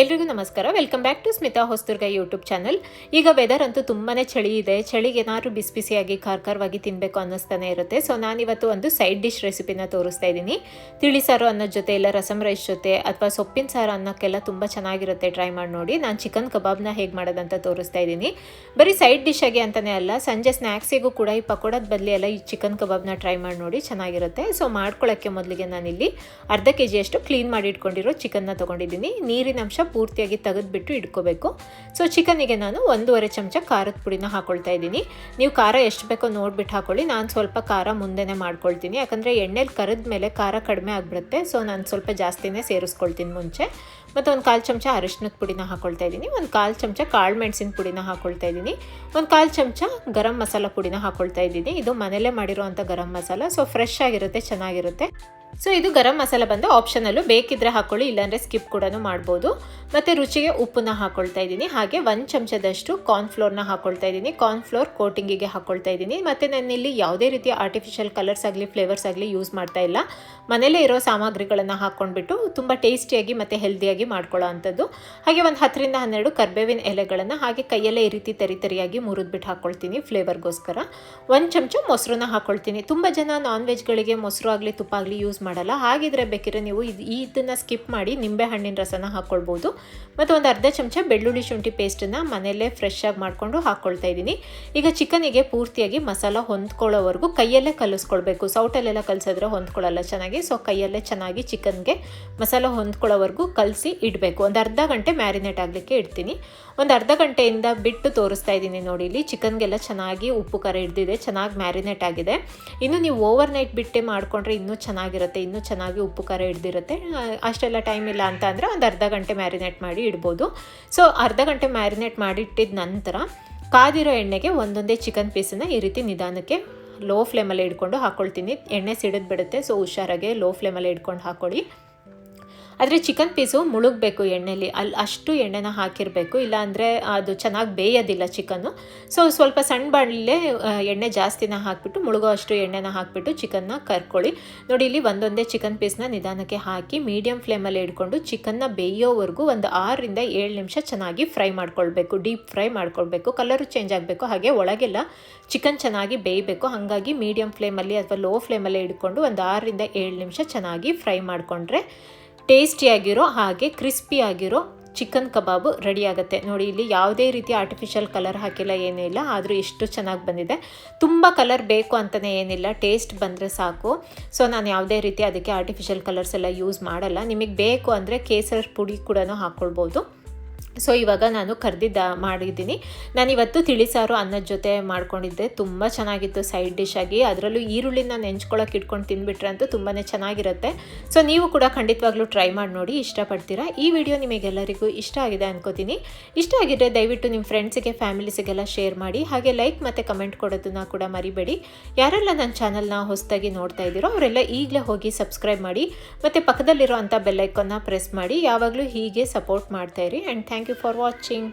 ಎಲ್ರಿಗೂ ನಮಸ್ಕಾರ. Welcome back to Smita Hosturga YouTube channel ಈಗ ವೆದರ್ ಅಂತೂ ತುಂಬಾ ಚಳಿ ಇದೆ. ಚಳಿಗೆ ಏನಾದ್ರು ಬಿಸಿ ಬಿಸಿಯಾಗಿ ಖಾರವಾಗಿ ತಿನ್ನಬೇಕು ಅನ್ನಿಸ್ತಾನೆ ಇರುತ್ತೆ. ಸೊ ನಾನಿವತ್ತು ಒಂದು ಸೈಡ್ ಡಿಶ್ ರೆಸಿಪಿನ ತೋರಿಸ್ತಾ ಇದ್ದೀನಿ. ತಿಳಿ ಸಾರು ಅನ್ನೋದ್ ಜೊತೆ ಇಲ್ಲ ರಸಮ್ ರೈಸ್ ಜೊತೆ ಅಥವಾ ಸೊಪ್ಪಿನ ಸಾರು ಅನ್ನೋಕ್ಕೆಲ್ಲ ತುಂಬ ಚೆನ್ನಾಗಿರುತ್ತೆ. ಟ್ರೈ ಮಾಡಿ ನೋಡಿ. ನಾನು ಚಿಕನ್ ಕಬಾಬ್ನ ಹೇಗೆ ಮಾಡೋದಂತ ತೋರಿಸ್ತಾ ಇದ್ದೀನಿ. ಬರೀ ಸೈಡ್ ಡಿಶ್ ಆಗಿ ಅಂತಲೇ ಅಲ್ಲ, ಸಂಜೆ ಸ್ನ್ಯಾಕ್ಸಿಗೂ ಕೂಡ ಈ ಪಕೋಡದ ಬದಲಿ ಎಲ್ಲ ಈ ಚಿಕನ್ ಕಬಾಬ್ನ ಟ್ರೈ ಮಾಡಿ ನೋಡಿ ಚೆನ್ನಾಗಿರುತ್ತೆ. ಸೊ ಮಾಡ್ಕೊಳ್ಳೋಕ್ಕೆ ಮೊದಲಿಗೆ ನಾನಿಲ್ಲಿ ಅರ್ಧ ಕೆ ಜಿಯಷ್ಟು ಕ್ಲೀನ್ ಮಾಡಿ ಇಟ್ಕೊಂಡಿರೋ ಚಿಕನ್ನ ತೊಗೊಂಡಿದ್ದೀನಿ. ನೀರಿನ ಅಂಶ ಪೂರ್ತಿಯಾಗಿ ತೆಗೆದುಬಿಟ್ಟು ಇಟ್ಕೋಬೇಕು. ಸೊ ಚಿಕನಿಗೆ ನಾನು ಒಂದೂವರೆ ಚಮಚ ಖಾರದ ಪುಡಿನ ಹಾಕೊಳ್ತಾ ಇದ್ದೀನಿ. ನೀವು ಖಾರ ಎಷ್ಟು ಬೇಕೋ ನೋಡ್ಬಿಟ್ಟು ಹಾಕೊಳ್ಳಿ. ನಾನು ಸ್ವಲ್ಪ ಖಾರ ಮುಂದೆನೇ ಮಾಡ್ಕೊಳ್ತೀನಿ. ಯಾಕಂದರೆ ಎಣ್ಣೆಲಿ ಕರೆದ ಮೇಲೆ ಖಾರ ಕಡಿಮೆ ಆಗಿಬಿಡುತ್ತೆ. ಸೊ ನಾನು ಸ್ವಲ್ಪ ಜಾಸ್ತಿನೇ ಸೇರಿಸ್ಕೊಳ್ತೀನಿ ಮುಂಚೆ. ಮತ್ತು ಒಂದು ಕಾಲು ಚಮಚ ಅರಿಶಿನದ ಪುಡಿನ ಹಾಕೊಳ್ತಾ ಇದ್ದೀನಿ. ಒಂದು ಕಾಲು ಚಮಚ ಕಾಳು ಮೆಣಸಿನ ಪುಡಿನ ಹಾಕೊಳ್ತಾ ಇದ್ದೀನಿ. ಒಂದು ಕಾಲು ಚಮಚ ಗರಂ ಮಸಾಲ ಪುಡಿನ ಹಾಕೊಳ್ತಾ ಇದ್ದೀನಿ. ಇದು ಮನೇಲೇ ಮಾಡಿರೋವಂಥ ಗರಂ ಮಸಾಲ. ಸೊ ಫ್ರೆಶ್ ಆಗಿರುತ್ತೆ, ಚೆನ್ನಾಗಿರುತ್ತೆ. ಸೊ ಇದು ಗರಂ ಮಸಾಲ ಬಂದು ಆಪ್ಷನಲ್ಲೂ ಬೇಕಿದ್ರೆ ಹಾಕೊಳ್ಳಿ, ಇಲ್ಲಾಂದರೆ ಸ್ಕಿಪ್ ಕೂಡ ಮಾಡ್ಬೋದು. ಮತ್ತು ರುಚಿಗೆ ಉಪ್ಪನ್ನ ಹಾಕೊಳ್ತಾ ಇದ್ದೀನಿ. ಹಾಗೆ ಒಂದು ಚಮಚದಷ್ಟು ಕಾರ್ನ್ಫ್ಲೋರ್ನ ಹಾಕೊಳ್ತಾ ಇದ್ದೀನಿ. ಕಾರ್ನ್ಫ್ಲೋರ್ ಕೋಟಿಂಗಿಗೆ ಹಾಕೊಳ್ತಾ ಇದ್ದೀನಿ. ಮತ್ತು ನಾನಿಲ್ಲಿ ಯಾವುದೇ ರೀತಿಯ ಆರ್ಟಿಫಿಷಿಯಲ್ ಕಲರ್ಸ್ ಆಗಲಿ ಫ್ಲೇವರ್ಸ್ ಆಗಲಿ ಯೂಸ್ ಮಾಡ್ತಾ ಇಲ್ಲ. ಮನೇಲೇ ಇರೋ ಸಾಮಗ್ರಿಗಳನ್ನು ಹಾಕ್ಕೊಂಡ್ಬಿಟ್ಟು ತುಂಬ ಟೇಸ್ಟಿಯಾಗಿ ಮತ್ತು ಹೆಲ್ದಿಯಾಗಿ ಮಾಡ್ಕೊಳ್ಳೋ ಅಂಥದ್ದು. ಹಾಗೆ ಒಂದು ಹತ್ತರಿಂದ ಹನ್ನೆರಡು ಕರ್ಬೇವಿನ ಎಲೆಗಳನ್ನು ಹಾಗೆ ಕೈಯಲ್ಲೇ ಈ ರೀತಿ ತರಿ ತರಿಯಾಗಿ ಮುರಿದ್ಬಿಟ್ಟು ಹಾಕ್ಕೊಳ್ತೀನಿ ಫ್ಲೇವರ್ಗೋಸ್ಕರ ಒಂದು ಚಮಚ ಮೊಸರನ್ನ ಹಾಕ್ಕೊಳ್ತೀನಿ ತುಂಬ ಜನ ನಾನ್ ವೆಜ್ಗಳಿಗೆ ಮೊಸರು ಆಗಲಿ, ತುಪ್ಪ ಆಗಲಿ ಯೂಸ್ ಮಾಡಲ್ಲ. ಹಾಗಿದ್ರೆ ಬೇಕಿದ್ರೆ ನೀವು ಇದು ಇದನ್ನು ಸ್ಕಿಪ್ ಮಾಡಿ ನಿಂಬೆ ಹಣ್ಣಿನ ರಸನ ಹಾಕ್ಕೊಳ್ಬೋದು ಮತ್ತು ಒಂದು ಅರ್ಧ ಚಮಚ ಬೆಳ್ಳುಳ್ಳಿ ಶುಂಠಿ ಪೇಸ್ಟನ್ನು ಮನೆಯಲ್ಲೇ ಫ್ರೆಶ್ ಆಗಿ ಮಾಡಿಕೊಂಡು ಹಾಕ್ಕೊಳ್ತಾ ಇದ್ದೀನಿ. ಈಗ ಚಿಕನಿಗೆ ಪೂರ್ತಿಯಾಗಿ ಮಸಾಲ ಹೊಂದ್ಕೊಳ್ಳೋವರೆಗೂ ಕೈಯಲ್ಲೇ ಕಲಿಸ್ಕೊಳ್ಬೇಕು. ಸೌಟಲ್ಲೆಲ್ಲ ಕಲಿಸಿದ್ರೆ ಹೊಂದ್ಕೊಳ್ಳಲ್ಲ ಚೆನ್ನಾಗಿ. ಸೊ ಕೈಯಲ್ಲೇ ಚೆನ್ನಾಗಿ ಚಿಕನ್ಗೆ ಮಸಾಲ ಹೊಂದ್ಕೊಳ್ಳೋವರೆಗೂ ಕಲಸಿ ಇಡಬೇಕು. ಒಂದು ಅರ್ಧ ಗಂಟೆ ಮ್ಯಾರಿನೇಟ್ ಆಗಲಿಕ್ಕೆ ಇಡ್ತೀನಿ. ಒಂದು ಅರ್ಧ ಗಂಟೆಯಿಂದ ಬಿಟ್ಟು ತೋರಿಸ್ತಾ ಇದ್ದೀನಿ ನೋಡಿ ಇಲ್ಲಿ. ಚಿಕನ್ಗೆಲ್ಲ ಚೆನ್ನಾಗಿ ಉಪ್ಪು ಖಾರ ಹಿಡ್ದಿದೆ, ಚೆನ್ನಾಗಿ ಮ್ಯಾರಿನೇಟ್ ಆಗಿದೆ. ಇನ್ನು ನೀವು ಓವರ್ ನೈಟ್ ಬಿಟ್ಟೆ ಮಾಡಿಕೊಂಡ್ರೆ ಇನ್ನೂ ಚೆನ್ನಾಗಿರುತ್ತೆ. ಇನ್ನೂ ಚೆನ್ನಾಗಿ ಉಪ್ಪು, ಖಾರ ಹಿಡ್ದಿರುತ್ತೆ. ಅಷ್ಟೆಲ್ಲ ಟೈಮ್ ಇಲ್ಲ ಅಂತ ಅಂದರೆ ಒಂದು ಅರ್ಧ ಗಂಟೆ ಮ್ಯಾರಿನೇಟ್ ಮಾಡಿ ಇಡ್ಬೋದು. ಸೊ ಅರ್ಧ ಗಂಟೆ ಮ್ಯಾರಿನೇಟ್ ಮಾಡಿಟ್ಟಿದ ನಂತರ ಕಾದಿರೋ ಎಣ್ಣೆಗೆ ಒಂದೊಂದೇ ಚಿಕನ್ ಪೀಸನ್ನು ಈ ರೀತಿ ನಿಧಾನಕ್ಕೆ ಲೋ ಫ್ಲೇಮಲ್ಲಿ ಇಟ್ಕೊಂಡು ಹಾಕ್ಕೊಳ್ತೀನಿ ಎಣ್ಣೆ ಸಿಡಿದ್ಬಿಡುತ್ತೆ ಸೊ ಹುಷಾರಾಗೆ ಲೋ ಫ್ಲೇಮಲ್ಲಿ ಇಟ್ಕೊಂಡು ಹಾಕ್ಕೊಳ್ಳಿ ಆದರೆ ಚಿಕನ್ ಪೀಸು ಮುಳುಗಬೇಕು ಎಣ್ಣೆಲಿ. ಅಲ್ಲಿ ಅಷ್ಟು ಎಣ್ಣೆನ ಹಾಕಿರಬೇಕು. ಇಲ್ಲಾಂದರೆ ಅದು ಚೆನ್ನಾಗಿ ಬೇಯೋದಿಲ್ಲ ಚಿಕನ್ನು. ಸೊ, ಸ್ವಲ್ಪ ಸಣ್ಣ ಬಾಣಲೆ ಎಣ್ಣೆ ಜಾಸ್ತಿನ ಹಾಕಿಬಿಟ್ಟು, ಮುಳುಗೋ ಅಷ್ಟು ಎಣ್ಣೆನ ಹಾಕಿಬಿಟ್ಟು ಚಿಕನ್ನ ಕರ್ಕೊಳ್ಳಿ. ನೋಡಿ, ಇಲ್ಲಿ ಒಂದೊಂದೇ ಚಿಕನ್ ಪೀಸ್ನ ನಿಧಾನಕ್ಕೆ ಹಾಕಿ ಮೀಡಿಯಮ್ ಫ್ಲೇಮಲ್ಲಿ ಇಟ್ಕೊಂಡು ಚಿಕನ್ನ ಬೇಯೋವರೆಗೂ ಒಂದು ಆರರಿಂದ ಏಳು ನಿಮಿಷ ಚೆನ್ನಾಗಿ ಫ್ರೈ ಮಾಡ್ಕೊಳ್ಬೇಕು. ಡೀಪ್ ಫ್ರೈ ಮಾಡ್ಕೊಳ್ಬೇಕು. ಕಲರು ಚೇಂಜ್ ಆಗಬೇಕು. ಹಾಗೆ ಒಳಗೆಲ್ಲ ಚಿಕನ್ ಚೆನ್ನಾಗಿ ಬೇಯಬೇಕು. ಹಾಗಾಗಿ ಮೀಡಿಯಮ್ ಫ್ಲೇಮಲ್ಲಿ ಅಥವಾ ಲೋ ಫ್ಲೇಮಲ್ಲಿ ಇಟ್ಕೊಂಡು ಒಂದು ಆರರಿಂದ ಏಳು ನಿಮಿಷ ಚೆನ್ನಾಗಿ ಫ್ರೈ ಮಾಡಿಕೊಂಡ್ರೆ ಟೇಸ್ಟಿಯಾಗಿರೋ ಹಾಗೆ ಕ್ರಿಸ್ಪಿಯಾಗಿರೋ ಚಿಕನ್ ಕಬಾಬು ರೆಡಿ ಆಗುತ್ತೆ ನೋಡಿ, ಇಲ್ಲಿ ಯಾವುದೇ ರೀತಿ ಆರ್ಟಿಫಿಷಿಯಲ್ ಕಲರ್ ಹಾಕಿಲ್ಲ, ಏನೂ ಇಲ್ಲ. ಆದರೂ ಎಷ್ಟು ಚೆನ್ನಾಗಿ ಬಂದಿದೆ. ತುಂಬ ಕಲರ್ ಬೇಕು ಅಂತಲೇ ಏನಿಲ್ಲ. ಟೇಸ್ಟ್ ಬಂದರೆ ಸಾಕು. ಸೊ ನಾನು ಯಾವುದೇ ರೀತಿ ಅದಕ್ಕೆ ಆರ್ಟಿಫಿಷಿಯಲ್ ಕಲರ್ಸ್ ಎಲ್ಲ ಯೂಸ್ ಮಾಡಲ್ಲ. ನಿಮಗೆ ಬೇಕು ಅಂದರೆ ಕೇಸರ್ ಪುಡಿ ಕೂಡ ಹಾಕ್ಕೊಳ್ಬೋದು ಸೊ ಇವಾಗ ನಾನು ಕರೆದಿದ್ದ ಮಾಡಿದ್ದೀನಿ. ನಾನು ಇವತ್ತು ತಿಳಿಸಾರು ಅನ್ನದ ಜೊತೆ ಮಾಡ್ಕೊಂಡಿದ್ದೆ. ತುಂಬ ಚೆನ್ನಾಗಿತ್ತು ಸೈಡ್ ಡಿಶ್ ಆಗಿ. ಅದರಲ್ಲೂ ಈರುಳ್ಳಿನ ನೆಂಚ್ಕೊಳ್ಳೋಕೆ ಇಟ್ಕೊಂಡು ತಿಂದುಬಿಟ್ರೆ ಅಂತೂ ತುಂಬಾ ಚೆನ್ನಾಗಿರುತ್ತೆ. ಸೊ ನೀವು ಕೂಡ ಖಂಡಿತವಾಗ್ಲೂ ಟ್ರೈ ಮಾಡಿ ನೋಡಿ, ಇಷ್ಟಪಡ್ತೀರಾ? ಈ ವಿಡಿಯೋ ನಿಮಗೆಲ್ಲರಿಗೂ ಇಷ್ಟ ಆಗಿದೆ ಅನ್ಕೋತೀನಿ. ಇಷ್ಟ ಆಗಿದ್ರೆ ದಯವಿಟ್ಟು ನಿಮ್ಮ ಫ್ರೆಂಡ್ಸಿಗೆ, ಫ್ಯಾಮಿಲೀಸಿಗೆಲ್ಲ ಶೇರ್ ಮಾಡಿ. ಹಾಗೆ ಲೈಕ್ ಮತ್ತು ಕಮೆಂಟ್ ಕೊಡೋದನ್ನ ಕೂಡ ಮರಿಬೇಡಿ. ಯಾರೆಲ್ಲ ನನ್ನ ಚಾನಲ್ನ ಹೊಸದಾಗಿ ನೋಡ್ತಾ ಇದ್ದೀರೋ, ಅವರೆಲ್ಲ ಈಗಲೇ ಹೋಗಿ ಸಬ್ಸ್ಕ್ರೈಬ್ ಮಾಡಿ. ಮತ್ತು ಪಕ್ಕದಲ್ಲಿರೋ ಅಂಥ ಬೆಲ್ಲೈಕನ್ನ ಪ್ರೆಸ್ ಮಾಡಿ. ಯಾವಾಗಲೂ ಹೀಗೆ ಸಪೋರ್ಟ್ ಮಾಡ್ತಾ ಇರಿ. And thank for watching